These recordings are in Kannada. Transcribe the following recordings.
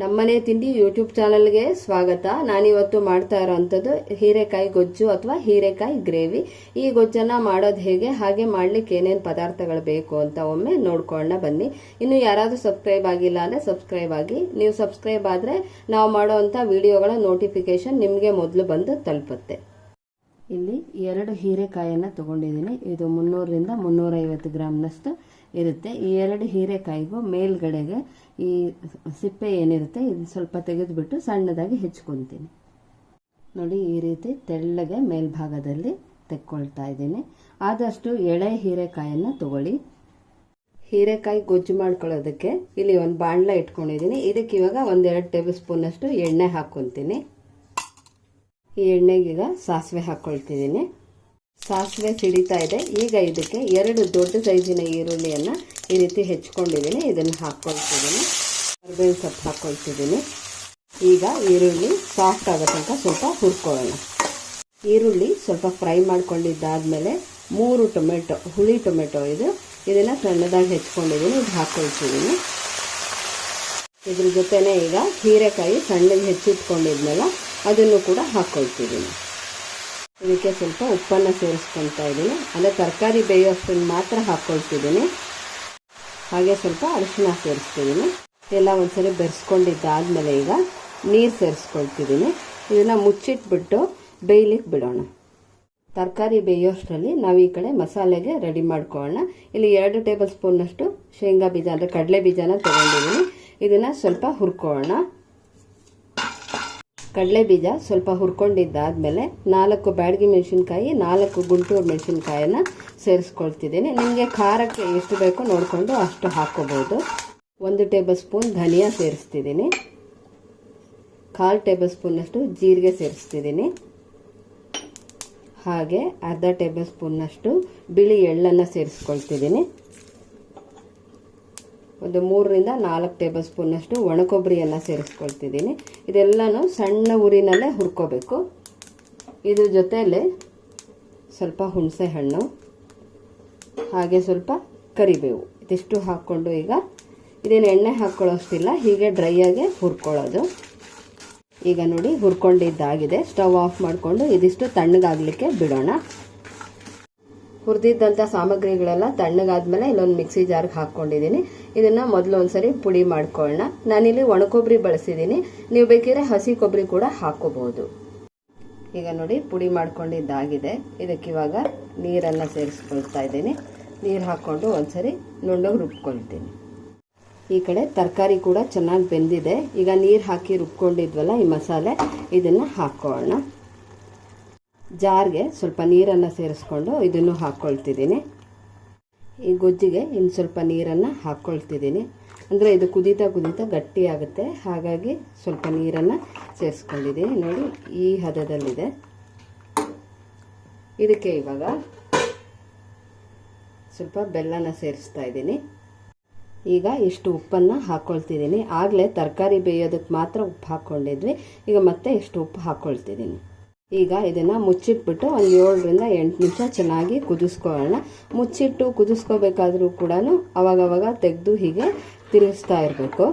ನಮ್ಮನೆ ತಿಂಡಿ ಯೂಟ್ಯೂಬ್ ಚಾನಲ್ಗೆ ಸ್ವಾಗತ. ನಾನಿವತ್ತು ಮಾಡ್ತಾ ಇರೋವಂಥದ್ದು ಹೀರೆಕಾಯಿ ಗೊಜ್ಜು ಅಥವಾ ಹೀರೆಕಾಯಿ ಗ್ರೇವಿ. ಈ ಗೊಜ್ಜನ್ನು ಮಾಡೋದು ಹೇಗೆ, ಹಾಗೆ ಮಾಡ್ಲಿಕ್ಕೆ ಏನೇನು ಪದಾರ್ಥಗಳು ಬೇಕು ಅಂತ ಒಮ್ಮೆ ನೋಡ್ಕೊಳ್ಳೋಣ ಬನ್ನಿ. ಇನ್ನು ಯಾರಾದರೂ ಸಬ್ಸ್ಕ್ರೈಬ್ ಆಗಿಲ್ಲ ಅಂದರೆ ಸಬ್ಸ್ಕ್ರೈಬ್ ಆಗಿ. ನೀವು ಸಬ್ಸ್ಕ್ರೈಬ್ ಆದರೆ ನಾವು ಮಾಡೋವಂಥ ವಿಡಿಯೋಗಳ ನೋಟಿಫಿಕೇಷನ್ ನಿಮಗೆ ಮೊದಲು ಬಂದು ತಲುಪುತ್ತೆ. ಇಲ್ಲಿ ಎರಡು ಹೀರೆಕಾಯಿಯನ್ನು ತಗೊಂಡಿದ್ದೀನಿ. ಇದು ಮುನ್ನೂರರಿಂದ ಮುನ್ನೂರೈವತ್ತು ಗ್ರಾಮ್ನಷ್ಟು ಇರುತ್ತೆ. ಈ ಎರಡು ಹೀರೆಕಾಯಿಗೂ ಮೇಲ್ಗಡೆಗೆ ಈ ಸಿಪ್ಪೆ ಏನಿರುತ್ತೆ, ಇದು ಸ್ವಲ್ಪ ತೆಗೆದುಬಿಟ್ಟು ಸಣ್ಣದಾಗಿ ಹೆಚ್ಕೊತೀನಿ. ನೋಡಿ, ಈ ರೀತಿ ತೆಳ್ಳಗೆ ಮೇಲ್ಭಾಗದಲ್ಲಿ ತೆಕ್ಕೊಳ್ತಾ ಇದ್ದೀನಿ. ಆದಷ್ಟು ಎಳೆ ಹೀರೆಕಾಯನ್ನು ತಗೊಳ್ಳಿ. ಹೀರೆಕಾಯಿ ಗೊಜ್ಜು ಮಾಡ್ಕೊಳ್ಳೋದಕ್ಕೆ ಇಲ್ಲಿ ಒಂದು ಬಾಣಲೆ ಇಟ್ಕೊಂಡಿದ್ದೀನಿ. ಇದಕ್ಕೆ ಇವಾಗ ಒಂದೆರಡು ಟೇಬಲ್ ಸ್ಪೂನಷ್ಟು ಎಣ್ಣೆ ಹಾಕ್ಕೊತೀನಿ. ಈ ಎಣ್ಣೆಗೀಗ ಸಾಸಿವೆ ಹಾಕ್ಕೊಳ್ತಿದ್ದೀನಿ. ಸಾಸಿವೆ ಸಿಡಿತಾ ಇದೆ. ಈಗ ಇದಕ್ಕೆ ಎರಡು ದೊಡ್ಡ ಸೈಜಿನ ಈರುಳ್ಳಿಯನ್ನು ಈ ರೀತಿ ಹೆಚ್ಕೊಂಡಿದ್ದೀನಿ. ಇದನ್ನು ಹಾಕ್ಕೊಳ್ತಿದ್ದೀನಿ ಕರ್ಬೇವಿನ ಸೊಪ್ಪು ಹಾಕ್ಕೊಳ್ತಿದ್ದೀನಿ ಈಗ ಈರುಳ್ಳಿ ಸಾಫ್ಟ್ ಆಗೋ ತನಕ ಸ್ವಲ್ಪ ಹುರ್ಕೊಳ್ಳೋಣ. ಈರುಳ್ಳಿ ಸ್ವಲ್ಪ ಫ್ರೈ ಮಾಡ್ಕೊಂಡಿದ್ದಾದಮೇಲೆ ಮೂರು ಟೊಮೆಟೊ, ಹುಳಿ ಟೊಮೆಟೊ ಇದು, ಇದನ್ನು ಸಣ್ಣದಾಗಿ ಹೆಚ್ಕೊಂಡಿದ್ದೀನಿ. ಇದು ಹಾಕ್ಕೊಳ್ತಿದ್ದೀನಿ ಇದ್ರ ಜೊತೆನೇ ಈಗ ಹೀರೆಕಾಯಿ ಸಣ್ಣಗೆ ಹೆಚ್ಚಿಟ್ಕೊಂಡಿದ್ಮೇಲೆ ಅದನ್ನು ಕೂಡ ಹಾಕ್ಕೊಳ್ತಿದ್ದೀನಿ ಇದಕ್ಕೆ ಸ್ವಲ್ಪ ಉಪ್ಪನ್ನು ಸೇರಿಸ್ಕೊಳ್ತಾ ಇದ್ದೀನಿ. ಅಂದರೆ ತರಕಾರಿ ಬೇಯೋಷ್ಟನ್ನು ಮಾತ್ರ ಹಾಕ್ಕೊಳ್ತಿದ್ದೀನಿ ಹಾಗೆ ಸ್ವಲ್ಪ ಅರಿಶಿನ ಸೇರಿಸ್ತಿದ್ದೀನಿ. ಎಲ್ಲ ಒಂದ್ಸರಿ ಬೆರೆಸ್ಕೊಂಡಿದ್ದಾದಮೇಲೆ ಈಗ ನೀರು ಸೇರಿಸ್ಕೊಳ್ತಿದ್ದೀನಿ. ಇದನ್ನು ಮುಚ್ಚಿಟ್ಬಿಟ್ಟು ಬೇಯ್ಲಿಕ್ಕೆ ಬಿಡೋಣ. ತರಕಾರಿ ಬೇಯೋಷ್ಟರಲ್ಲಿ ನಾವು ಈ ಕಡೆ ಮಸಾಲೆಗೆ ರೆಡಿ ಮಾಡ್ಕೊಳ್ಳೋಣ. ಇಲ್ಲಿ ಎರಡು ಟೇಬಲ್ ಸ್ಪೂನ್ನಷ್ಟು ಶೇಂಗಾ ಬೀಜ ಅಂದರೆ ಕಡಲೆ ಬೀಜನ ತೊಗೊಂಡಿದ್ದೀನಿ. ಇದನ್ನು ಸ್ವಲ್ಪ ಹುರ್ಕೊಳ್ಳೋಣ. ಕಡಲೆ ಬೀಜ ಸ್ವಲ್ಪ ಹುರ್ಕೊಂಡಿದ್ದಾದಮೇಲೆ ನಾಲ್ಕು ಬ್ಯಾಡಗಿ ಮೆಣಸಿನ್ಕಾಯಿ, ನಾಲ್ಕು ಗುಂಟೂರು ಮೆಣಸಿನ್ಕಾಯನ್ನು ಸೇರಿಸ್ಕೊಳ್ತಿದ್ದೀನಿ. ನಿಮಗೆ ಖಾರಕ್ಕೆ ಎಷ್ಟು ಬೇಕೋ ನೋಡಿಕೊಂಡು ಅಷ್ಟು ಹಾಕ್ಕೋಬೋದು. ಒಂದು ಟೇಬಲ್ ಸ್ಪೂನ್ ಧನಿಯಾ ಸೇರಿಸ್ತಿದ್ದೀನಿ. ಕಾಲು ಟೇಬಲ್ ಸ್ಪೂನಷ್ಟು ಜೀರಿಗೆ ಸೇರಿಸ್ತಿದ್ದೀನಿ. ಹಾಗೆ ಅರ್ಧ ಟೇಬಲ್ ಸ್ಪೂನ್ನಷ್ಟು ಬಿಳಿ ಎಳ್ಳನ್ನು ಸೇರಿಸ್ಕೊಳ್ತಿದ್ದೀನಿ. ಒಂದು ಮೂರರಿಂದ ನಾಲ್ಕು ಟೇಬಲ್ ಸ್ಪೂನಷ್ಟು ಒಣಕೊಬ್ಬರಿಯನ್ನು ಸೇರಿಸ್ಕೊಳ್ತಿದ್ದೀನಿ. ಇದೆಲ್ಲನೂ ಸಣ್ಣ ಉರಿನಲ್ಲೇ ಹುರ್ಕೋಬೇಕು. ಇದ್ರ ಜೊತೆಯಲ್ಲಿ ಸ್ವಲ್ಪ ಹುಣಸೆ ಹಣ್ಣು ಹಾಗೆ ಸ್ವಲ್ಪ ಕರಿಬೇವು. ಇದಿಷ್ಟು ಹಾಕ್ಕೊಂಡು ಈಗ ಇದೇನು ಎಣ್ಣೆ ಹಾಕ್ಕೊಳ್ಳೋಷ್ಟಿಲ್ಲ ಹೀಗೆ ಡ್ರೈಯಾಗೆ ಹುರ್ಕೊಳ್ಳೋದು. ಈಗ ನೋಡಿ ಹುರ್ಕೊಂಡಿದ್ದಾಗಿದೆ. ಸ್ಟವ್ ಆಫ್ ಮಾಡಿಕೊಂಡು ಇದಿಷ್ಟು ತಣ್ಣಗಾಗಲಿಕ್ಕೆ ಬಿಡೋಣ. ಹುರಿದಿದ್ದಂಥ ಸಾಮಗ್ರಿಗಳೆಲ್ಲ ತಣ್ಣಗಾದ್ಮೇಲೆ ಇಲ್ಲೊಂದು ಮಿಕ್ಸಿ ಜಾರ್ಗೆ ಹಾಕ್ಕೊಂಡಿದ್ದೀನಿ ಇದನ್ನು ಮೊದಲು ಒಂದ್ಸರಿ ಪುಡಿ ಮಾಡ್ಕೊಳ್ಳೋಣ ನಾನಿಲ್ಲಿ ಒಣಕೊಬ್ಬರಿ ಬಳಸಿದ್ದೀನಿ ನೀವು ಬೇಕಿದ್ರೆ ಹಸಿ ಕೊಬ್ಬರಿ ಕೂಡ ಹಾಕೋಬಹುದು. ಈಗ ನೋಡಿ ಪುಡಿ ಮಾಡ್ಕೊಂಡಿದ್ದಾಗಿದೆ. ಇದಕ್ಕೆ ಇವಾಗ ನೀರನ್ನು ಸೇರಿಸ್ಕೊಳ್ತಾ ಇದ್ದೀನಿ. ನೀರು ಹಾಕ್ಕೊಂಡು ಒಂದ್ಸರಿ ನುಣ್ಣಗೆ ರುಬ್ಕೊಳ್ತೀನಿ. ಈ ಕಡೆ ತರಕಾರಿ ಕೂಡ ಚೆನ್ನಾಗಿ ಬೆಂದಿದೆ. ಈಗ ನೀರು ಹಾಕಿ ರುಬ್ಕೊಂಡಿದ್ವಲ್ಲ ಈ ಮಸಾಲೆ, ಇದನ್ನು ಹಾಕ್ಕೊಳ್ಳೋಣ ಜಾರ್ಗೆ ಸ್ವಲ್ಪ ನೀರನ್ನು ಸೇರಿಸ್ಕೊಂಡು ಇದನ್ನು ಹಾಕ್ಕೊಳ್ತಿದ್ದೀನಿ. ಈ ಗೊಜ್ಜಿಗೆ ಇನ್ನು ಸ್ವಲ್ಪ ನೀರನ್ನು ಹಾಕ್ಕೊಳ್ತಿದ್ದೀನಿ. ಅಂದರೆ ಇದು ಕುದೀತಾ ಕುದೀತಾ ಗಟ್ಟಿಯಾಗುತ್ತೆ. ಹಾಗಾಗಿ ಸ್ವಲ್ಪ ನೀರನ್ನು ಸೇರಿಸ್ಕೊಂಡಿದ್ದೀನಿ. ನೋಡಿ, ಈ ಹದದಲ್ಲಿದೆ. ಇದಕ್ಕೆ ಇವಾಗ ಸ್ವಲ್ಪ ಬೆಲ್ಲನ ಸೇರಿಸ್ತಾ ಇದ್ದೀನಿ. ಈಗ ಇಷ್ಟು ಉಪ್ಪನ್ನು ಹಾಕ್ಕೊಳ್ತಿದ್ದೀನಿ. ಆಗಲೇ ತರಕಾರಿ ಬೇಯೋದಕ್ಕೆ ಮಾತ್ರ ಉಪ್ಪು ಹಾಕ್ಕೊಂಡಿದ್ವಿ. ಈಗ ಮತ್ತೆ ಇಷ್ಟು ಉಪ್ಪು ಹಾಕ್ಕೊಳ್ತಿದ್ದೀನಿ. ಈಗ ಇದನ್ನು ಮುಚ್ಚಿಟ್ಬಿಟ್ಟು ಒಂದು ಏಳರಿಂದ ಎಂಟು ನಿಮಿಷ ಚೆನ್ನಾಗಿ ಕುದಿಸ್ಕೊಳ್ಳೋಣ. ಮುಚ್ಚಿಟ್ಟು ಕುದಿಸ್ಕೋಬೇಕಾದ್ರೂ ಕೂಡ ಅವಾಗವಾಗ ತೆಗೆದು ಹೀಗೆ ತಿರುಗಿಸ್ತಾ ಇರಬೇಕು.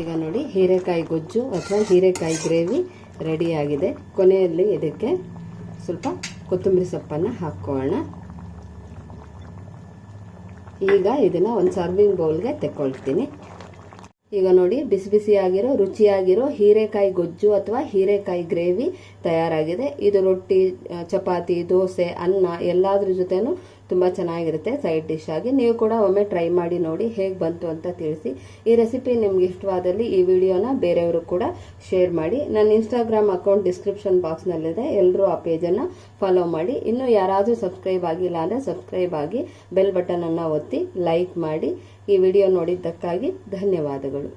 ಈಗ ನೋಡಿ ಹೀರೆಕಾಯಿ ಗೊಜ್ಜು ಅಥವಾ ಹೀರೆಕಾಯಿ ಗ್ರೇವಿ ರೆಡಿಯಾಗಿದೆ. ಕೊನೆಯಲ್ಲಿ ಇದಕ್ಕೆ ಸ್ವಲ್ಪ ಕೊತ್ತಂಬರಿ ಸೊಪ್ಪನ್ನು ಹಾಕ್ಕೊಳ್ಳೋಣ. ಈಗ ಇದನ್ನು ಒಂದು ಸರ್ವಿಂಗ್ ಬೌಲ್ಗೆ ತೆಕ್ಕೊಳ್ತೀನಿ. ಈಗ ನೋಡಿ, ಬಿಸಿ ಬಿಸಿಯಾಗಿರೋ, ರುಚಿಯಾಗಿರೋ ಹೀರೆಕಾಯಿ ಗೊಜ್ಜು ಅಥವಾ ಹೀರೆಕಾಯಿ ಗ್ರೇವಿ ತಯಾರಾಗಿದೆ. ಇದು ರೊಟ್ಟಿ, ಚಪಾತಿ, ದೋಸೆ, ಅನ್ನ ಎಲ್ಲದ್ರ ಜೊತೆನೂ ತುಂಬ ಚೆನ್ನಾಗಿರುತ್ತೆ ಸೈಡ್ ಡಿಶ್ ಆಗಿ. ನೀವು ಕೂಡ ಒಮ್ಮೆ ಟ್ರೈ ಮಾಡಿ ನೋಡಿ ಹೇಗೆ ಬಂತು ಅಂತ ತಿಳಿಸಿ. ಈ ರೆಸಿಪಿ ನಿಮ್ಗೆ ಇಷ್ಟವಾದಲ್ಲಿ ಈ ವಿಡಿಯೋನ ಬೇರೆಯವರು ಕೂಡ ಶೇರ್ ಮಾಡಿ. ನನ್ನ ಇನ್ಸ್ಟಾಗ್ರಾಮ್ ಅಕೌಂಟ್ ಡಿಸ್ಕ್ರಿಪ್ಷನ್ ಬಾಕ್ಸ್ನಲ್ಲಿದೆ ಎಲ್ಲರೂ ಆ ಪೇಜನ್ನು ಫಾಲೋ ಮಾಡಿ. ಇನ್ನೂ ಯಾರಾದರೂ ಸಬ್ಸ್ಕ್ರೈಬ್ ಆಗಿಲ್ಲ ಅಂದರೆ ಸಬ್ಸ್ಕ್ರೈಬ್ ಆಗಿ ಬೆಲ್ ಬಟನನ್ನು ಒತ್ತಿ ಲೈಕ್ ಮಾಡಿ. ಈ ವಿಡಿಯೋ ನೋಡಿದ್ದಕ್ಕಾಗಿ ಧನ್ಯವಾದಗಳು.